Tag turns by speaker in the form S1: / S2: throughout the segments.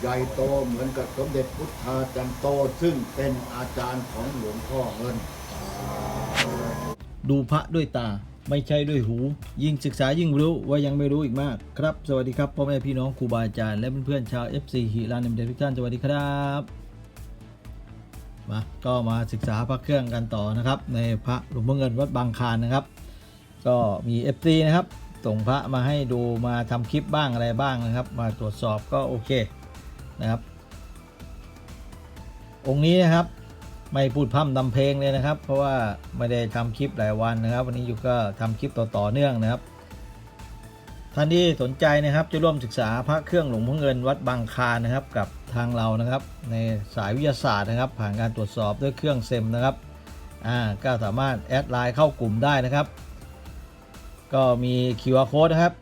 S1: ใหญ่โตเหมือนกับสมเด็จพุทธาจันโตซึ่งเป็นอาจารย์ของหลวงพ่อเงิน
S2: ดูพระด้วยตาไม่ใช่ด้วยหู ยิ่งศึกษายิ่งรู้ว่ายังไม่รู้อีกมาก ครับ สวัสดีครับพ่อแม่พี่น้องครูบาอาจารย์และเพื่อนๆชาว FC ฮิรานเดมเดทุกท่านสวัสดีครับมาก็มาศึกษาพระเครื่องกันต่อนะครับ ในพระหลวงพ่อเงินวัดบางคานนะครับ ก็มี FC นะครับส่งพระมาให้ดูมาทำคลิปบ้างอะไรบ้างนะครับ มาตรวจสอบก็โอเค นะครับ องค์นี้นะครับไม่พูดพร่ำทำเพลงเลยนะครับ เพราะว่าไม่ได้ทำคลิปหลายวันนะครับ วันนี้อยู่ก็ทำคลิปต่อต่อเนื่องนะครับ ท่านที่สนใจนะครับจะร่วมศึกษาพระเครื่องหลวงพ่อเงินวัดบางคานนะครับ กับทางเรานะครับ ในสายวิทยาศาสตร์นะครับ ผ่านการตรวจสอบด้วยเครื่องเซมนะครับอ่าก็สามารถแอดไลน์เข้ากลุ่มได้นะครับ ก็มี QR code นะครับ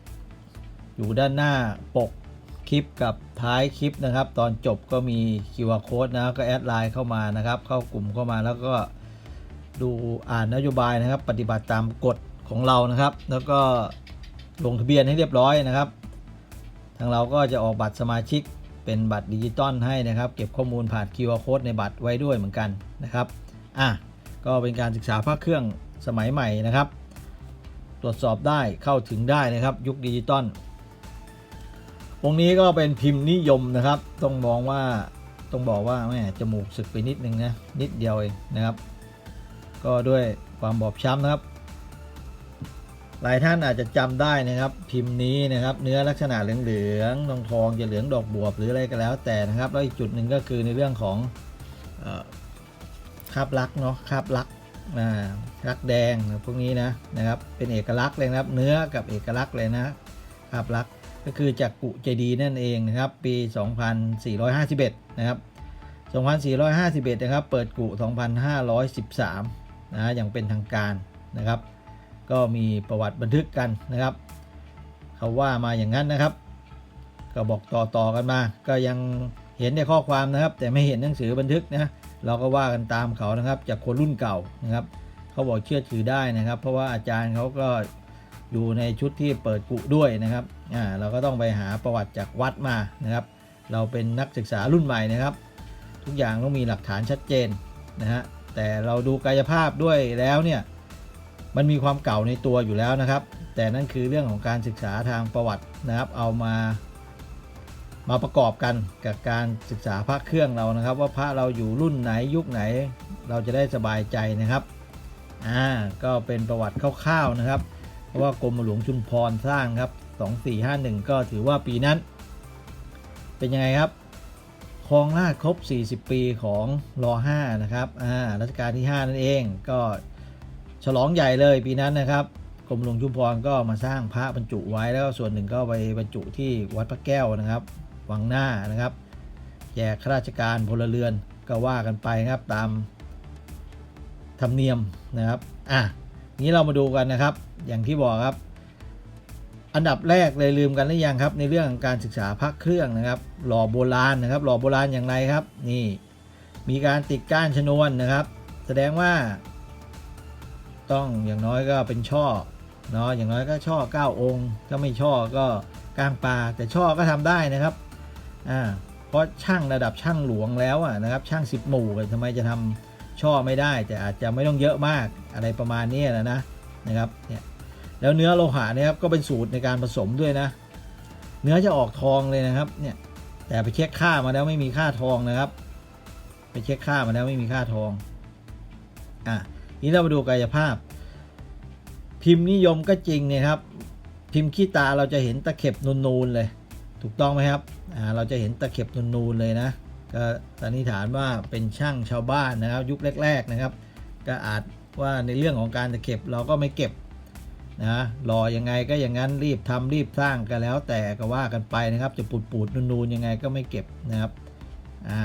S2: อยู่ด้านหน้าปก คลิปกับท้ายคลิปนะครับ ตอนจบก็มี QR code นะครับก็แอดไลน์เข้ามานะครับ เข้ากลุ่มเข้ามาแล้วก็ดูอ่านนโยบายนะครับ ปฏิบัติตามกฎของเรานะครับ แล้วก็ลงทะเบียนให้เรียบร้อยนะครับ ทางเราก็จะออกบัตรสมาชิกเป็นบัตรดิจิตอลให้นะครับ เก็บข้อมูลผ่าน QR code ในบัตรไว้ด้วยเหมือนกันนะครับอะก็เป็นการศึกษาภาคเครื่องสมัยใหม่นะครับ ตรวจสอบได้เข้าถึงได้นะครับ ยุคดิจิตอล องนี้ก็เป็นพิมพ์นิยมนะครับ ต้องมองว่าต้องบอกว่าแม่จมูกสึกไปนิดนึงนะนิดเดียวเองนะครับ ก็ด้วยความบอบช้ำนะครับ หลายท่านอาจจะจำได้นะครับ พิมพ์นี้นะครับ เนื้อลักษณะเหลืองๆทองทองจะเหลืองดอกบวบหรืออะไรก็แล้วแต่นะครับ แล้วอีกจุดหนึ่งก็คือในเรื่องของคราบลักเนาะคราบลักลักแดงพวกนี้นะนะครับ เป็นเอกลักษณ์เลยนะครับ เนื้อกับเอกลักษณ์เลยนะคราบลัก ก็คือจากกุเจดีนั่นเองนะครับ ปี 2451 นะครับ 2451 นะครับ เปิดกุ 2513 นะอย่างเป็นทางการนะครับ ก็มีประวัติบันทึกกันนะครับ เขาว่ามาอย่างนั้นนะครับ ก็บอกต่อๆกันมา ก็ยังเห็นในข้อความนะครับ แต่ไม่เห็นหนังสือบันทึกนะ เราก็ว่ากันตามเขานะครับ จากคนรุ่นเก่านะครับ เขาบอกเชื่อถือได้นะครับ เพราะว่าอาจารย์เขาก็อยู่ในชุดที่เปิดกุด้วยนะครับ อ่าเราก็ต้องไปหาประวัติจากวัดมานะครับ เราเป็นนักศึกษารุ่นใหม่นะครับ ทุกอย่างต้องมีหลักฐานชัดเจนนะฮะแต่เราดูกายภาพด้วยแล้วเนี่ยมันมีความเก่าในตัวอยู่แล้วนะครับ แต่นั่นคือเรื่องของการศึกษาทางประวัตินะครับ เอามามาประกอบกันกับการศึกษาพระเครื่องเรานะครับ ว่าพระเราอยู่รุ่นไหนยุคไหน เราจะได้สบายใจนะครับอ่าก็เป็นประวัติคร่าวๆนะครับ เพราะว่ากรมหลวงชุมพรสร้างครับ 2451 ก็ถือว่าปีนั้น เป็นยังไงครับครองราชครบ 40 ปีของรอ5นะครับอ่ารัชกาลที่ 5 นั่นเองก็ฉลองใหญ่เลยปีนั้นนะครับกรมหลวงชุมพรก็มาสร้างพระบรรจุไว้แล้วส่วนหนึ่งก็ไปบรรจุที่วัดพระแก้วนะครับ วังหน้านะครับแจกข้าราชการพลเรือนก็ว่ากันไปนะครับตามธรรมเนียมนะครับ อะนี้เรามาดูกันนะครับ อย่างที่บอกครับ อันดับแรกเลยลืมกันหรือยังครับ ในเรื่องการศึกษาพระเครื่องนะครับ หล่อโบราณนะครับ หล่อโบราณอย่างไรครับ นี่ มีการติดก้านชนวนนะครับ แสดงว่า ต้องอย่างน้อยก็เป็นช่อเนาะอย่างน้อยก็ช่อเก้าองค์ถ้าไม่ช่อก็กลางปลาแต่ช่อก็ทำได้นะครับอ่าเพราะช่างระดับช่างหลวงแล้วอะนะครับ ช่างสิบหมู่ทำไมจะทำช่อไม่ได้ แต่อาจจะไม่ต้องเยอะมากอะไรประมาณนี้นะนะนะครับเนี่ย แล้วเนื้อโลหะเนี่ยครับก็เป็นสูตรในการผสมด้วยนะ เนื้อจะออกทองเลยนะครับเนี่ยแต่ไปเช็คค่ามาแล้วไม่มีค่าทองนะครับ ไปเช็คค่ามาแล้วไม่มีค่าทองอะนี้เรามาดูกายภาพ พิมพ์นิยมก็จริงเนี่ยครับ พิมพ์ขี้ตาเราจะเห็นตะเข็บนูนๆเลย ถูกต้องไหมครับอ่าเราจะเห็นตะเข็บนูนๆเลยนะก็สันนิษฐานว่าเป็นช่างชาวบ้านนะครับ ยุคแรก ๆนะครับ ก็อาจว่าในเรื่องของการตะเข็บเราก็ไม่เก็บ นะรอยังไงก็อย่างนั้นรีบทำรีบสร้างกันแล้วแต่ก็ว่ากันไปนะครับ จะปูดๆนูนๆยังไงก็ไม่เก็บนะครับอ่า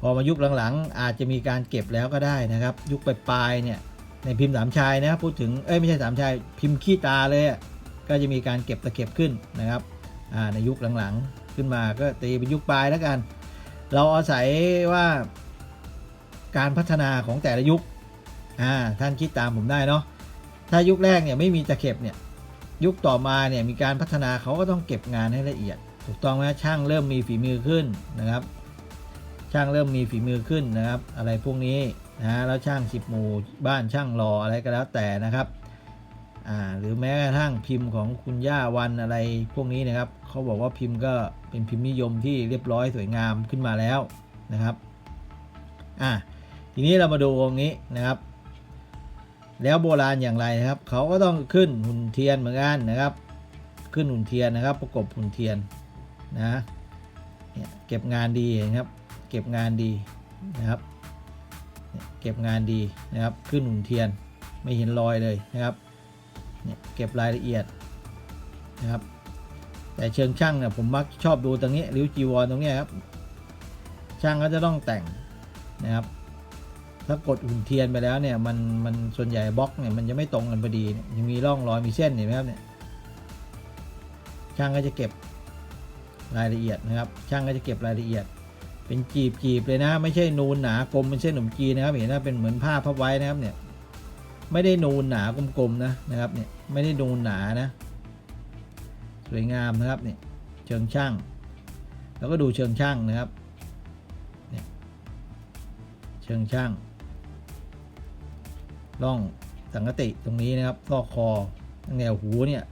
S2: พอมายุคหลังๆ อาจจะมีการเก็บแล้วก็ได้นะครับ ยุคปลายๆเนี่ยในพิมพ์สามชายนะพูดถึงเอ้ยไม่ใช่สามชายพิมพ์ขี้ตาเลยก็จะมีการเก็บตะเข็บขึ้นนะครับในยุคหลังๆขึ้นมาก็ตีเป็นยุคปลายแล้วกัน เราอาศัยว่าการพัฒนาของแต่ละยุคท่านคิดตามผมได้เนาะ ถ้ายุคแรกเนี่ยไม่มีตะเข็บเนี่ยยุคต่อมาเนี่ยมีการพัฒนาเขาก็ต้องเก็บงานให้ละเอียด ถูกต้องไหมช่างเริ่มมีฝีมือขึ้นนะครับ ช่างเริ่มมีฝีมือขึ้นนะครับ อะไรพวกนี้นะแล้วช่างสิบหมู่บ้านช่างรออะไรก็แล้วแต่นะครับอ่าหรือแม้กระทั่งพิมพ์ของคุณย่าวันอะไรพวกนี้นะครับเขาบอกว่าพิมพ์ก็เป็นพิมพ์นิยมที่เรียบร้อยสวยงามขึ้นมาแล้วนะครับอ่าทีนี้เรามาดูตรงนี้นะครับ แล้วโบราณอย่างไรนะครับ เขาก็ต้องขึ้นหุ่นเทียนเหมือนกันนะครับ ขึ้นหุ่นเทียนนะครับ ประกบหุ่นเทียนนะเก็บงานดีนะครับ เก็บงานดีนะครับ เก็บงานดีนะครับ ขึ้นหุ่นเทียนไม่เห็นรอยเลยนะครับเก็บรายละเอียดนะครับ แต่เชิงช่างเนี่ยผมมักชอบดูตรงนี้ริ้วจีวรตรงนี้ครับช่างก็จะต้องแต่งนะครับ ถ้ากดหุ่นเทียนไปแล้วเนี่ยมันมันส่วนใหญ่บล็อกเนี่ยมันจะไม่ตรงกันพอดียังมีร่องรอยมีเส้นเห็นไหมครับเนี่ยช่างก็จะเก็บรายละเอียดนะครับ ช่างก็จะเก็บรายละเอียด เป็นจีบจีบเลยนะ ไม่ใช่นูนหนากลมเป็นเส้นขนมจีนะครับเห็นนะเป็นเหมือนผ้าพับไว้นะครับเนี่ยไม่ได้นูนหนากลมๆนะนะครับเนี่ยไม่ได้นูนหนานะสวยงามนะครับเนี่ยเชิงช่าง แล้วก็ดูเชิงช่างนะครับเชิงช่าง ร่องสังกติตรงนี้นะครับซอกคอแนวหูเนี่ย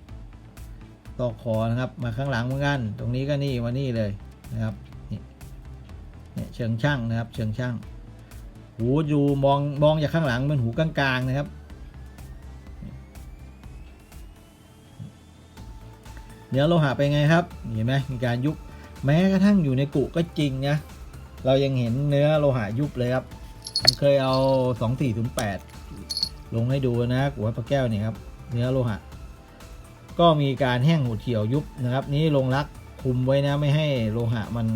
S2: ซอกคอนะครับมาข้างหลังเหมือนกัน ตรงนี้ก็นี่มานี่เลยนะครับนี่เนี่ยเชิงช่างนะครับ เชิงช่าง หูดูมองมองจากข้างหลังเป็นหูกลางๆนะครับ เนื้อโลหะเป็นไงครับเห็นไหมมีการยุบแม้กระทั่งอยู่ในกุก็จริงนะเรายังเห็นเนื้อโลหะยุบเลยครับผมเคยเอา 2408 ลงให้ดูนะกัวพระแก้วเนี่ยครับเนื้อโลหะ ก็มีการแห้งหูเถียวยุบนะครับ นี้ลงรักคุมไว้นะไม่ให้โลหะมัน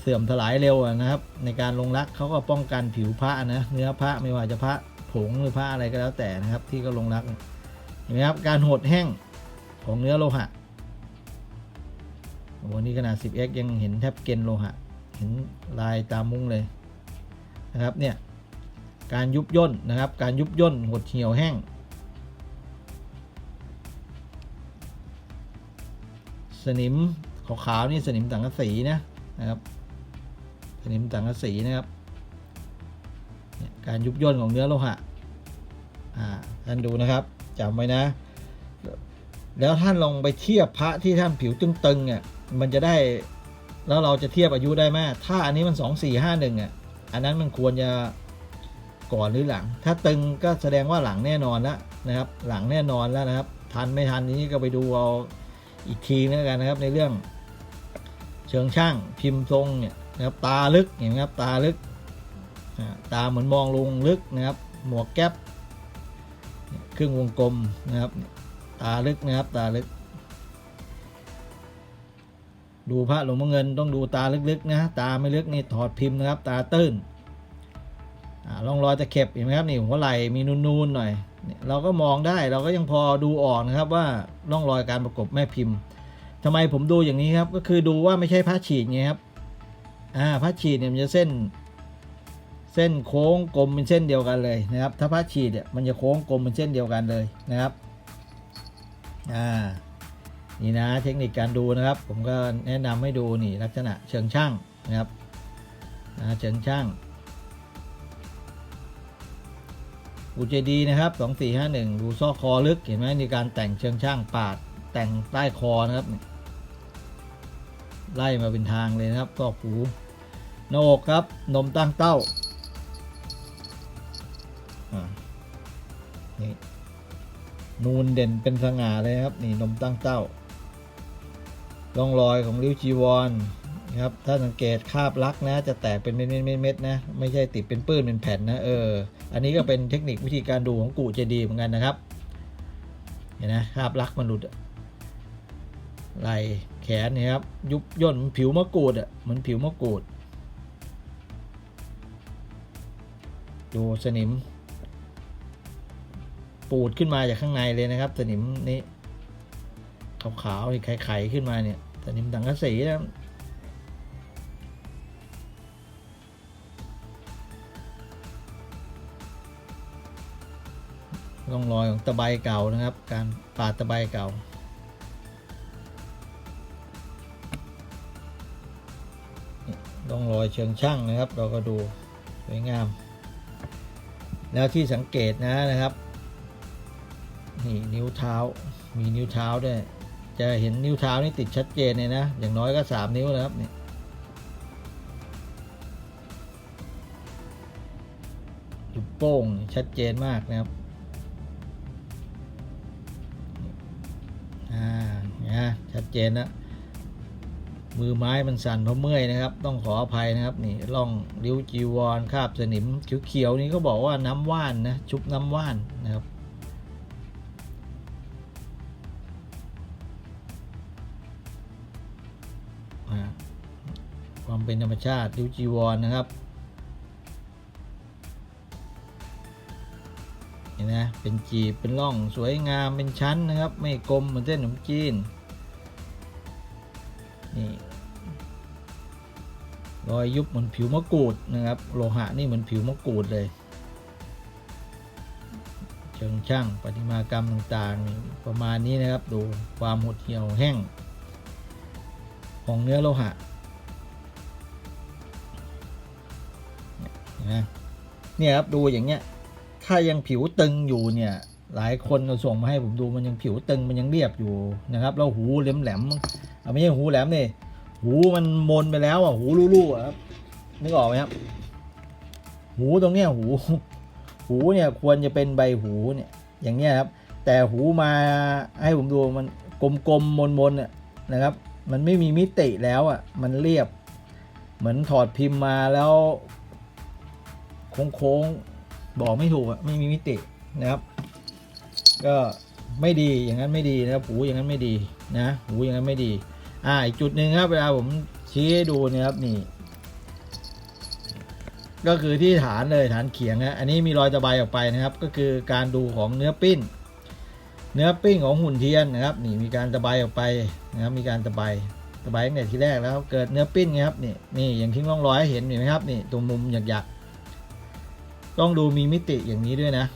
S2: เสื่อมถลายเร็วนะครับ ในการลงรักเขาก็ป้องกันผิวพระนะเนื้อพระไม่ว่าจะพระผงหรือพระอะไรก็แล้วแต่นะครับ ที่ก็ลงรักเห็นไหมครับการหดแห้งของเนื้อโลหะโอ้โหนี่ขนาด 10x ยังเห็นแทบเกนโลหะ เห็นลายตามมุ้งเลยนะครับเนี่ย การยุบย่นนะครับ การยุบย่นหดเหี่ยวแห้ง สนิมขาวๆนี่สนิมสังกะสีนะนะครับ สนิมสังกะสีนะครับ การยุบย่นของเนื้อโลหะอ่าท่านดูนะครับจำไว้นะ แล้วท่านลองไปเทียบพระที่ท่านผิวตึงๆอะมันจะได้แล้วเราจะเทียบอายุได้ไหมถ้าอันนี้มันสองสี่ห้าหนึ่งอะ อันนั้นมันควรจะ ก่อนหรือหลัง ถ้าตึงก็แสดงว่าหลังแน่นอนแล้วนะครับ หลังแน่นอนแล้วนะครับ ทันไม่ทันนี้ก็ไปดูเอาอีกทีนึงกันนะครับ ในเรื่อง เชิงช่างพิมพ์ทรงเนี่ยนะครับ ตาลึกเห็นไหมครับ ตาลึกตาเหมือนมองลงลึกนะครับ หมวกแก๊ปเครึ่งวงกลมนะครับ ตาลึกนะครับ ตาลึก ดูพระหลวงพ่อเงินต้องดูตาลึกๆนะตาไม่ลึกนี่ถอดพิมพ์นะครับ ตาตื้น ร่องรอยตะเข็บเห็นไหมครับนี่หัวไหล่มีนูนๆหน่อย เราก็มองได้เราก็ยังพอดูออกนะครับว่าร่องรอยการประกบแม่พิมพ์ทำไมผมดูอย่างนี้ครับก็คือดูว่าไม่ใช่ผ้าฉีดไงครับอ่าผ้าฉีดเนี่ยมันจะเส้น เส้นโค้งกลมเป็นเส้นเดียวกันเลยนะครับ ถ้าผ้าฉีดเนี่ยมันจะโค้งกลมเป็นเส้นเดียวกันเลยนะครับอ่านี่นะเทคนิคการดูนะครับ ผมก็แนะนำให้ดูนี่ลักษณะเชิงช่างนะครับเชิงช่าง อูเจดีนะครับ 2451 ดูซอกคอลึกเห็นไหมมีการแต่งเชิงช่างปาด แต่งใต้คอนะครับ ไล่มาเป็นทางเลยนะครับซอกหูหน้าอกครับ นมตั้งเต้าอ่านี่นูนเด่นเป็นสง่าเลยครับ นี่นมตั้งเต้าร่องรอยของริ้วจีวร นะครับถ้าสังเกตคาบลักนะจะแตกเป็นเม็ดๆๆๆนะไม่ใช่ติดเป็นปื้นเป็นแผ่นนะเอออันนี้ก็เป็นเทคนิควิธีการดูของกูเจดีเหมือนกันนะครับเห็นนะคาบลักมันหลุดไหลแขนเนี่ยครับยุบย่นผิวมะกรูดอะเหมือนผิวมะกรูดดูสนิม ปูดขึ้นมาจากข้างในเลยนะครับ สนิมนี้ขาวๆไข่ๆขึ้นมาเนี่ยสนิมสังกะสีนะ ร่องรอยของตะไบเก่านะครับ การปาดตะไบเก่า ร่องรอยเชิงช่างนะครับ เราก็ดูสวยงาม แล้วที่สังเกตนะนะครับนี่นิ้วเท้ามีนิ้วเท้าด้วยจะเห็นนิ้วเท้านี่ติดชัดเจนเลยนะ อย่างน้อยก็สามนิ้วนะครับนี่จุดโป้งชัดเจนมากนะครับ ชัดเจนนะมือไม้มันสั่นเพราะเมื่อยนะครับ ต้องขออภัยนะครับนี่ร่องริ้วจีวรคาบสนิมเขียวๆนี่ก็บอกว่าน้ำว่านนะชุบน้ำว่านนะครับความเป็นธรรมชาติริ้วจีวรนะครับเห็นนะเป็นจีบเป็นร่องสวยงามเป็นชั้นนะครับ ไม่กลมเหมือนเส้นขนมจีน นี่รอยยุบเหมือนผิวมะกรูดนะครับ โลหะนี่เหมือนผิวมะกรูดเลยเชิงช่างประติมากรรมต่างๆ ประมาณนี้นะครับ ดูความหดเหี่ยวแห้ง ของเนื้อโลหะเนี่ยนะเนี่ยครับดูอย่างเงี้ย ถ้ายังผิวตึงอยู่เนี่ย หลายคนเราส่งมาให้ผมดูมันยังผิวตึงมันยังเรียบอยู่นะครับ แล้วหูแหลมแหลมๆ ไม่ใช่หูแหลมนี่หูมันมนไปแล้วอะหูรูๆอะครับนึกออกไหมครับ หูตรงเนี้ยหู หูเนี่ยควรจะเป็นใบหูเนี่ยอย่างเงี้ยครับ แต่หูมาให้ผมดูมันกลมๆมนๆน่ะนะครับ มันไม่มีมิติแล้วอะมันเรียบ เหมือนถอดพิมพ์มาแล้วโค้งๆบอกไม่ถูกอะไม่มีมิตินะครับ ก็ไม่ดีอย่างนั้นไม่ดีนะครับหูอย่างนั้นไม่ดีนะหูอย่างนั้นไม่ดี อ่าอีกจุดหนึ่งครับเวลาผมชี้ให้ดูเนะครับนี่ ก็คือที่ฐานเลยฐานเขียงนะอันนี้มีรอยตะไบออกไปนะครับ ก็คือการดูของเนื้อปิ้น เนื้อปิ้งของหุ่นเทียนนะครับ นี่มีการตะไบออกไปนะครับ มีการตะไบตะไบตั้งแต่ทีแรกแล้วเกิดเนื้อปิ้นไงครับนี่นี่อย่างทิ้งร่องรอยให้เห็นเห็นไหมครับนี่ตรงมุมหยักๆต้องดูมีมิติอย่างนี้ด้วยนะ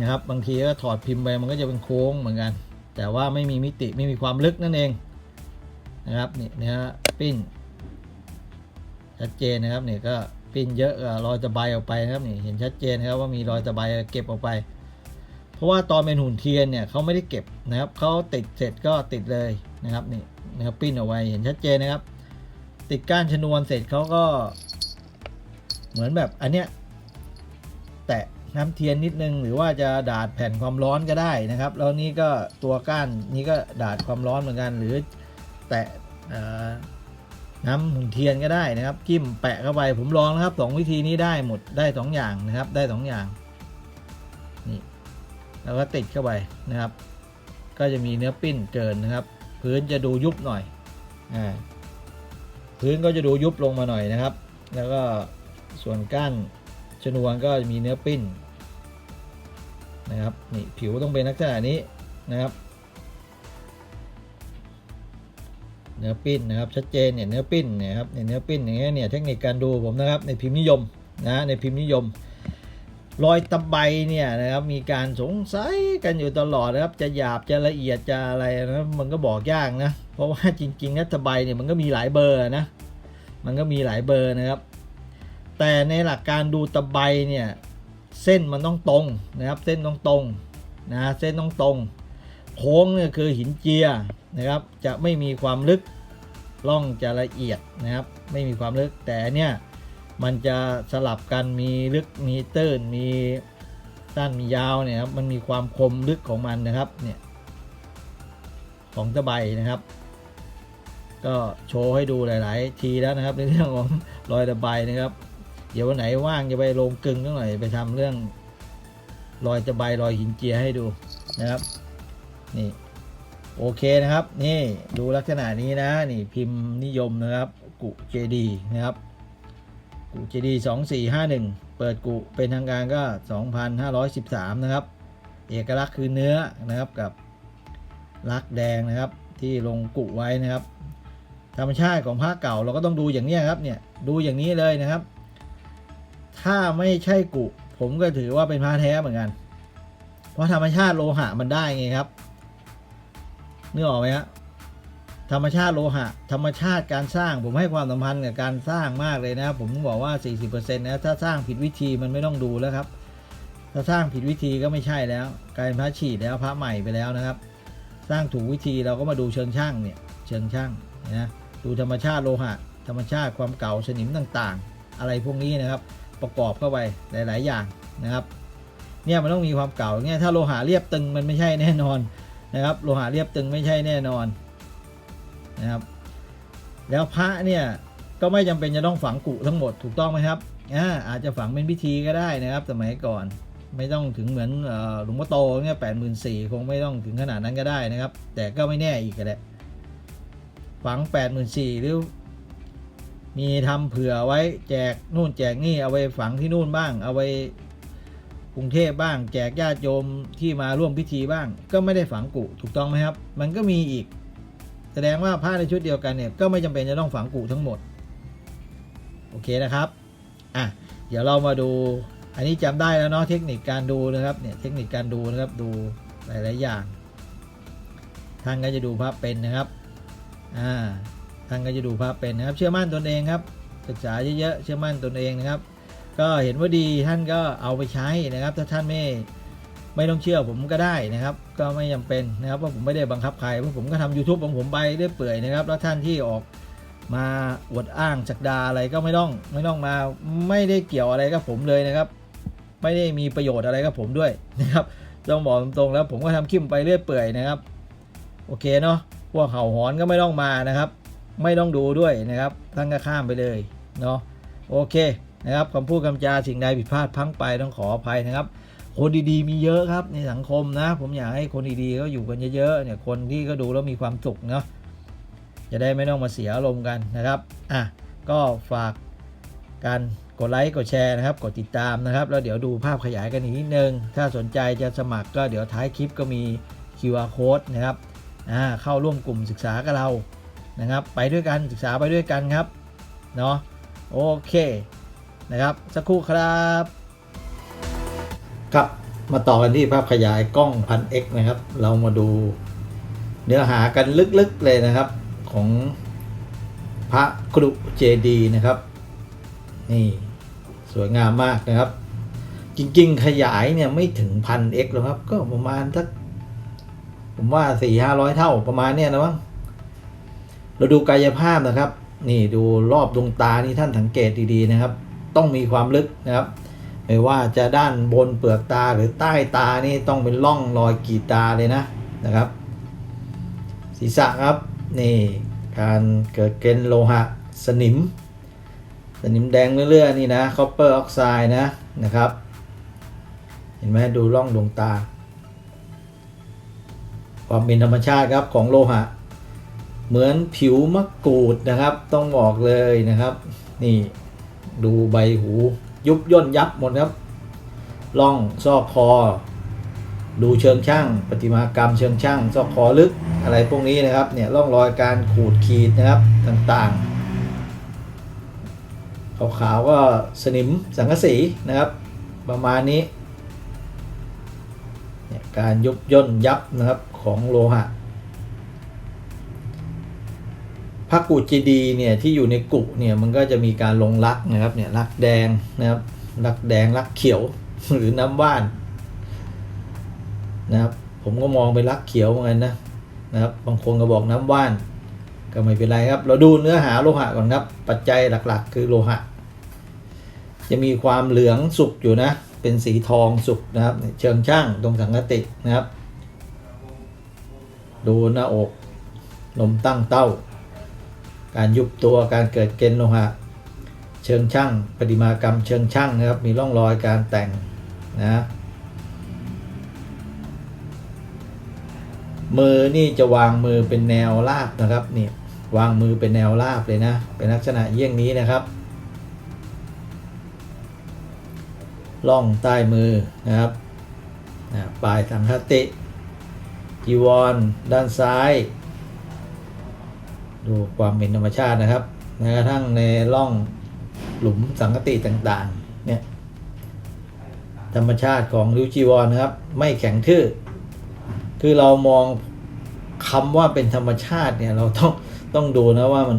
S2: นะครับ บางทีก็ถอดพิมพ์ไปมันก็จะเป็นโค้งเหมือนกัน แต่ว่าไม่มีมิติไม่มีความลึกนั่นเองนะครับนี่เนื้อปิ้นชัดเจนนะครับนี่ก็ปิ้นเยอะรอยตะไบออกไปนะครับนี่เห็นชัดเจนนะครับว่ามีรอยตะไบเก็บออกไป เพราะว่าตอนเป็นหุ่นเทียนเนี่ยเขาไม่ได้เก็บนะครับเขาติดเสร็จก็ติดเลยนะครับนี่นะครับปิ้นเอาไว้เห็นชัดเจนนะครับ ติดก้านชนวนเสร็จเขาก็ เหมือนแบบอันเนี้ยแตะ น้ำเทียนนิดนึง หรือว่าจะดาดแผ่นความร้อนก็ได้นะครับ แล้วนี่ก็ตัวก้านนี้ก็ดาดความร้อนเหมือนกัน หรือแต่น้ำหุ่นเทียนก็ได้นะครับจิ้มแปะเข้าไปผมลองนะครับสองวิธีนี้ได้หมดได้สองอย่างนะครับได้สองอย่างนี่แล้วก็ติดเข้าไปนะครับ ก็จะมีเนื้อปิ้นเกินนะครับ พื้นจะดูยุบหน่อยอ่าพื้นก็จะดูยุบลงมาหน่อยนะครับ แล้วก็ส่วนก้านชนวนก็มีเนื้อปิ้น นะครับนี่ผิวต้องเป็นลักษณะนี้นะครับ เนื้อปิ้นนะครับชัดเจนเนี่ยเนื้อปิ้นเนี่ยครับเนี่ยเนื้อปิ้นอย่างเงี้ยเนี่ยเทคนิคการดูผมนะครับในพิมพ์นิยมนะในพิมพ์นิยมรอยตะไบเนี่ยนะครับมีการสงสัยกันอยู่ตลอดนะครับจะหยาบจะละเอียดจะอะไรนะมันก็บอกยากนะ เพราะว่าจริงๆนะตะไบเนี่ยมันก็มีหลายเบอร์นะมันก็มีหลายเบอร์นะครับ แต่ในหลักการดูตะไบเนี่ย เส้นมันต้องตรงนะครับ เส้นต้องตรงนะเส้นต้องตรง โค้งเนี่ยคือหินเจียนะครับ จะไม่มีความลึกร่องจะละเอียดนะครับ ไม่มีความลึกแต่เนี่ยมันจะสลับกันมีลึกมีตื้นมีสั้นมียาวเนี่ยครับมันมีความคมลึกของมันนะครับเนี่ยของตะไบนะครับ ก็โชว์ให้ดูหลาย ๆ ทีแล้วนะครับในเรื่องของรอยตะไบนะครับ เดี๋ยววันไหนว่างจะไปลงกึ่งสักหน่อยไปทำเรื่องรอยตะไบรอยหินเจียให้ดูนะครับ นี่โอเคนะครับ นี่ดูลักษณะนี้นะนี่พิมพ์นิยมนะครับ กุเจดีนะครับ กุเจดีสองสี่ห้าหนึ่งเปิดกุเป็นทางการก็สองพันห้าร้อยสิบสามนะครับ เอกลักษณ์คือเนื้อนะครับกับลักแดงนะครับ ที่ลงกุไว้นะครับ ธรรมชาติของผ้าเก่าเราก็ต้องดูอย่างนี้ครับเนี่ยดูอย่างนี้เลยนะครับ ถ้าไม่ใช่กุ ผมก็ถือว่าเป็นผ้าแท้เหมือนกัน เพราะธรรมชาติโลหะมันได้ไงครับนึกออกไหมฮะธรรมชาติโลหะ ธรรมชาติการสร้างผมให้ความสำคัญกับการสร้างมากเลยนะครับผมบอกว่า 40%นะถ้าสร้างผิดวิธีมันไม่ต้องดูแล้วครับ ถ้าสร้างผิดวิธีก็ไม่ใช่แล้วกลายเป็นพระฉีดแล้วพระใหม่ไปแล้วนะครับ สร้างถูกวิธีเราก็มาดูเชิงช่างเนี่ยเชิงช่างนะดูธรรมชาติโลหะ ธรรมชาติความเก่าสนิมต่างๆ อะไรพวกนี้นะครับ ประกอบเข้าไปหลาย ๆ อย่างนะครับ เนี่ยมันต้องมีความเก่าเนี่ยถ้าโลหะเรียบตึงมันไม่ใช่แน่นอนนะครับ โลหะเรียบตึงไม่ใช่แน่นอนนะครับ แล้วพระเนี่ยก็ไม่จำเป็นจะต้องฝังกุทั้งหมดถูกต้องไหมครับอ่าอาจจะฝังเป็นพิธีก็ได้นะครับ สมัยก่อนไม่ต้องถึงเหมือนออหลวงพ่อโตเนี่ยแปดหมื่นสี่คงไม่ต้องถึงขนาดนั้นก็ได้นะครับ แต่ก็ไม่แน่อีกก็ได้ฝังแปดหมื่นสี่หรือ มีทำเผื่อไว้แจกนู่นแจกนี่เอาไปฝังที่นู่นบ้าง เอาไปกรุงเทพบ้าง แจกญาติโยมที่มาร่วมพิธีบ้าง ก็ไม่ได้ฝังกุถูกต้องไหมครับ มันก็มีอีก แสดงว่าผ้าในชุดเดียวกันเนี่ยก็ไม่จำเป็นจะต้องฝังกุทั้งหมดโอเคนะครับอะเดี๋ยวเรามาดูอันนี้จำได้แล้วเนาะเทคนิคการดูนะครับเนี่ยเทคนิคการดูนะครับดูหลาย ๆ อย่างท่านก็จะดูภาพเป็นนะครับอ่า ท่านก็จะดูภาพเป็นนะครับ เชื่อมั่นตนเองครับ ศึกษาเยอะๆ เชื่อมั่นตนเองนะครับ ก็เห็นว่าดีท่านก็เอาไปใช้นะครับ ถ้าท่านไม่ไม่ต้องเชื่อผมก็ได้นะครับ ก็ไม่จำเป็นนะครับเพราะผมไม่ได้บังคับใครเพราะผมก็ทำ YouTube ของผมไปเรื่อยเปื่อยนะครับ แล้วท่านที่ออกมาอวดอ้างจักดาอะไรก็ไม่ต้องไม่ต้องมาไม่ได้เกี่ยวอะไรกับผมเลยนะครับ ไม่ได้มีประโยชน์อะไรกับผมด้วยนะครับต้องบอกตรงๆแล้วผมก็ทำคลิปไปเรื่อยเปื่อยนะครับ โอเคเนาะพวกเห่าหอนก็ไม่ต้องมานะครับ ไม่ต้องดูด้วยนะครับท่านก็ข้ามไปเลยเนาะโอเคนะครับคำพูดคำจาสิ่งใดผิดพลาดพังไปต้องขออภัยนะครับ คนดีๆมีเยอะครับในสังคมนะ ผมอยากให้คนดีๆก็อยู่กันเยอะๆเนี่ยคนที่ก็ดูแล้วมีความสุขเนาะจะได้ไม่ต้องมาเสียอารมณ์กันนะครับอะก็ฝากการกดไลค์กดแชร์นะครับ กดติดตามนะครับแล้วเดี๋ยวดูภาพขยายกันอีกนิดนึง ถ้าสนใจจะสมัครก็เดี๋ยวท้ายคลิปก็มี QR code นะครับอ่าเข้าร่วมกลุ่มศึกษากับเรา นะครับ ไปด้วยกันศึกษาไปด้วยกันครับเนาะโอเคนะครับสักครู่ครับครับมาต่อกันที่ภาพขยายกล้องพัน X นะครับ เรามาดูเนื้อหากันลึกๆเลยนะครับของพระกรุเจดีนะครับ นี่สวยงามมากนะครับ จริงๆ ขยายเนี่ยไม่ถึงพัน X หรอกครับ ก็ประมาณสักผมว่าสี่ห้าร้อยเท่าประมาณเนี้ยนะมั้ง เราดูกายภาพนะครับ นี่ดูรอบดวงตานี่ท่านสังเกตดีๆนะครับ ต้องมีความลึกนะครับไม่ว่าจะด้านบนเปลือกตาหรือใต้ตานี่ต้องเป็นร่องรอยกีตาเลยนะนะครับ ศีรษะครับนี่การเกิดเกณฑ์โลหะสนิม สนิมแดงเรื่อยๆนี่นะคอปเปอร์ออกไซด์นะนะครับ เห็นไหมดูร่องดวงตา ความเป็นธรรมชาติครับของโลหะ เหมือนผิวมะกรูดนะครับ ต้องบอกเลยนะครับ นี่ดูใบหูยุบย่นยับหมดครับล่องซอกคอ ดูเชิงช่างประติมากรรมเชิงช่างซอกคอลึกอะไรพวกนี้นะครับเนี่ยร่องรอยการขูดขีดนะครับต่างๆขาวๆก็สนิมสังกะสีนะครับ ประมาณนี้เนี่ยการยุบย่นยับนะครับของโลหะ พระกุจีดีเนี่ยที่อยู่ในกุเนี่ยมันก็จะมีการลงรักนะครับเนี่ยรักแดงนะครับรักแดงรักเขียวหรือน้ำว่านนะครับผมก็มองไปรักเขียวเหมือนกันนะนะครับบางคนก็บอกน้ำว่าน ก็ไม่เป็นไรครับ เราดูเนื้อหาโลหะก่อนครับ ปัจจัยหลักๆ คือโลหะ จะมีความเหลืองสุกอยู่นะ เป็นสีทองสุกนะครับ เชิงช่างตรงสังกตินะครับ ดูหน้าอกนมตั้งเต้า การยุบตัวการเกิดเกณฑ์โลหะ เชิงช่างปริมากรรมเชิงช่างนะครับ มีร่องรอยการแต่งนะมือนี่จะวางมือเป็นแนวราบนะครับนี่วางมือเป็นแนวราบเลยนะ เป็นลักษณะเยี่ยงนี้นะครับล่องใต้มือนะครับนะปลายสังคติจีวร ด้านซ้าย ดูความเป็นธรรมชาตินะครับแม้กระทั่งในร่องหลุมสังกติต่างๆ เนี่ย ธรรมชาติของริ้วจีวรนะครับ ไม่แข็งทื่อ คือเรามองคำว่าเป็นธรรมชาติเนี่ย เราต้องต้องดูนะว่ามัน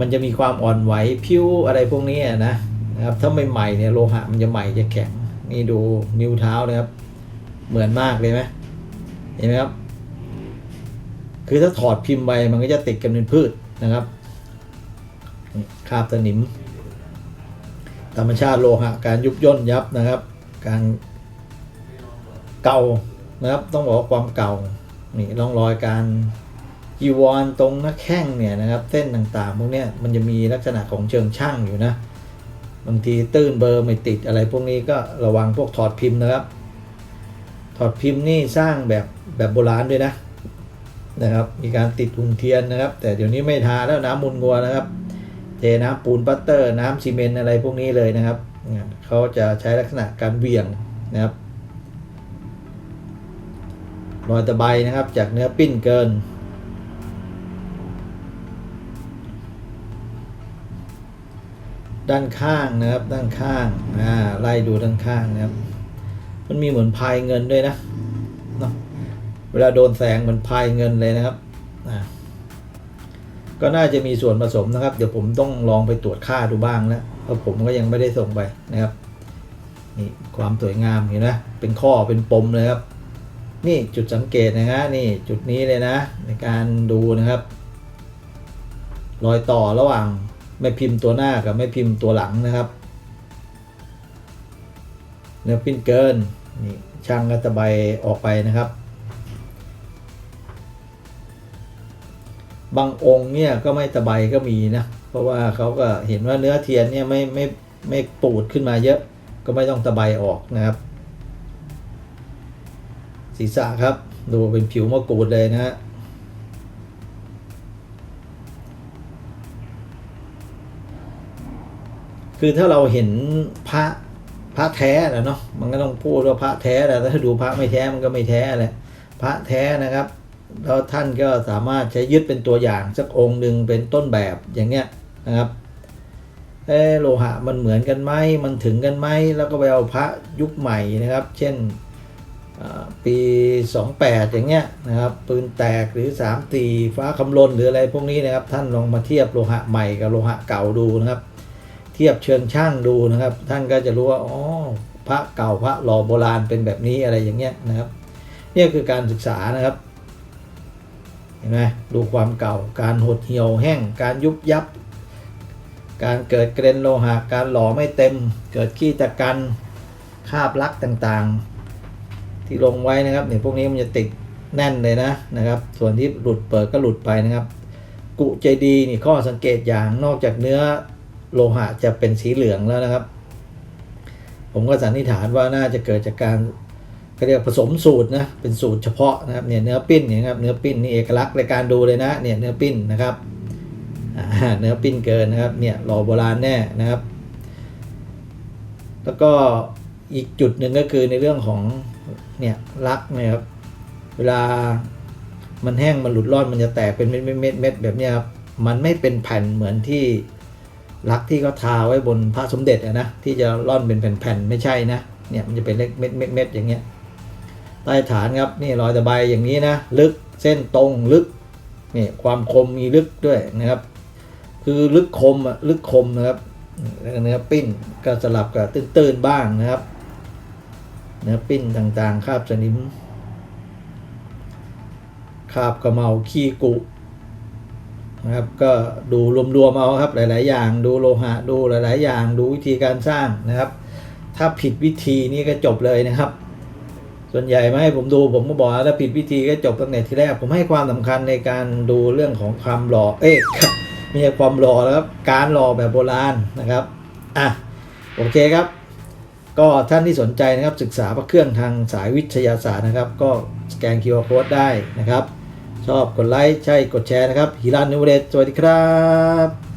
S2: มันจะมีความอ่อนไหวผิวอะไรพวกนี้อะนะนะครับ ถ้าไม่ใหม่เนี่ยโลหะมันจะใหม่จะแข็ง นี่ดูนิ้วเท้านะครับ เหมือนมากเลยไหมเห็นไหมครับ คือถ้าถอดพิมพ์ไปมันก็จะติดกันเป็นพืชนะครับคาบสนิม ธรรมชาติโลหะการยุบย่นยับนะครับ การเก่านะครับ ต้องบอกว่าความเก่านี่ร่องรอยการจีวรตรงหน้าแข้งเนี่ยนะครับ เส้นต่างๆพวกนี้มันจะมีลักษณะของเชิงช่างอยู่นะบางทีตื้นเบอร์ไม่ติดอะไรพวกนี้ก็ระวังพวกถอดพิมพ์นะครับ ถอดพิมพ์นี่สร้างแบบแบบโบราณด้วยนะ นะครับ มีการติดหุ่นเทียนนะครับ แต่เดี๋ยวนี้ไม่ทาแล้วน้ำมูลงัวนะครับ เทน้ำปูนปัตเตอร์ น้ำซีเมนต์อะไรพวกนี้เลยนะครับเขาจะใช้ลักษณะการเวี่ยงนะครับรอยตะไบนะครับ จากเนื้อปิ้นเกิน ด้านข้างนะครับ ด้านข้างอ่าไล่ดูด้านข้างนะครับ มันมีเหมือนพายเงินด้วยนะเนาะ เวลาโดนแสงเหมือนพายเงินเลยนะครับก็น่าจะมีส่วนผสมนะครับ เดี๋ยวผมต้องลองไปตรวจค่าดูบ้างแล้วเพราะผมก็ยังไม่ได้ส่งไปนะครับนี่ความสวยงามเห็นไหมเป็นข้อเป็นปมเลยครับ นี่จุดสังเกตนะฮะนี่จุดนี้เลยนะ ในการดูนะครับ รอยต่อระหว่างแม่พิมพ์ตัวหน้ากับแม่พิมพ์ตัวหลังนะครับเนื้อปิ้นเกินนี่ช่างก็ตะไบออกไปนะครับ บางองค์เนี่ยก็ไม่ตะไบก็มีนะ เพราะว่าเขาก็เห็นว่าเนื้อเทียนเนี่ยไม่ไม่ไม่ปูดขึ้นมาเยอะก็ไม่ต้องตะไบออกนะครับ ศีรษะครับ ดูเป็นผิวมะกรูดเลยนะฮะคือถ้าเราเห็นพระพระแท้นะเนาะมันก็ต้องพูดว่าพระแท้แหละแต่ถ้าดูพระไม่แท้มันก็ไม่แท้แหละพระแท้นะครับ แล้วท่านก็สามารถใช้ยึดเป็นตัวอย่างสักองค์หนึ่งเป็นต้นแบบอย่างเนี้ยนะครับเอโลหะมันเหมือนกันไหมมันถึงกันไหมแล้วก็ไปเอาพระยุคใหม่นะครับ เช่นอ่าปี 28 อย่างเงี้ยนะครับปืนแตกหรือ3ตีฟ้าคำลนหรืออะไรพวกนี้นะครับ ท่านลองมาเทียบโลหะใหม่กับโลหะเก่าดูนะครับ เทียบเชิงช่างดูนะครับ ท่านก็จะรู้ว่าอ๋อพระเก่าพระหล่อโบราณเป็นแบบนี้อะไรอย่างเงี้ยนะครับนี่คือการศึกษานะครับ นไหมดูความเก่า การหดเหี่ยวแห้ง การยุบยับ การเกิดเกรนโลหะ การหล่อไม่เต็ม เกิดขี้ตะกันคาบลักต่างๆ ที่ลงไว้นะครับเนี่ยพวกนี้มันจะติดแน่นเลยนะนะครับ ส่วนที่หลุดเปิดก็หลุดไปนะครับ กุใจดีนี่ข้อสังเกตอย่างนอกจากเนื้อโลหะจะเป็นสีเหลืองแล้วนะครับ ผมก็สันนิษฐานว่าน่าจะเกิดจากการ เขาเรียกผสมสูตรนะเป็นสูตรเฉพาะนะครับเนี่ยเนื้อปิ้นเนี่ยครับเนื้อปิ้นนี่เอกลักษณ์ในการดูเลยนะเนี่ยเนื้อปิ้นนะครับเนื้อปิ้นเกินนะครับเนี่ยหล่อโบราณแน่นะครับ แล้วก็อีกจุดหนึ่งก็คือในเรื่องของเนี่ยลักนะครับเวลามันแห้งมันหลุดร่อนมันจะแตกเป็นเม็ดเม็ดเม็ดแบบนี้ครับมันไม่เป็นแผ่นเหมือนที่ลักที่เขาทาไว้บนพระสมเด็จอะนะที่จะร่อนเป็นแผ่นๆไม่ใช่นะเนี่ยมันจะเป็นเล็กเม็ดเม็ดเม็ดอย่างเงี้ย ใต้ฐานครับนี่รอยตะไบอย่างนี้นะลึกเส้นตรงลึกนี่ความคมมีลึกด้วยนะครับ คือลึกคมอะลึกคมนะครับเนื้อปิ้นก็สลับกับตื้นๆบ้างนะครับเนื้อปิ้นต่างๆคาบสนิมคาบกระเมาขี้กุนะครับก็ดูรวมๆเอาครับหลาย ๆ อย่าง ดูโลหะดูหลาย ๆ อย่าง ดูวิธีการสร้างนะครับ ถ้าผิดวิธีนี่ก็จบเลยนะครับ ส่วนใหญ่มาให้ผมดูผมก็บอกว่าถ้าผิดวิธีก็จบตั้งแต่ทีแรก ผมให้ความสำคัญในการดูเรื่องของความหล่อเอ๊ะม่ใช่ความหล่อแล้วครับ การหล่อแบบโบราณนะครับอะโอเคครับ ก็ท่านที่สนใจนะครับศึกษาพระเครื่องทางสายวิทยาศาสตร์นะครับ ก็สแกน QR Code ได้นะครับ ชอบกดไลค์ใช่กดแชร์นะครับฮิรันนิวเดสสวัสดีครับ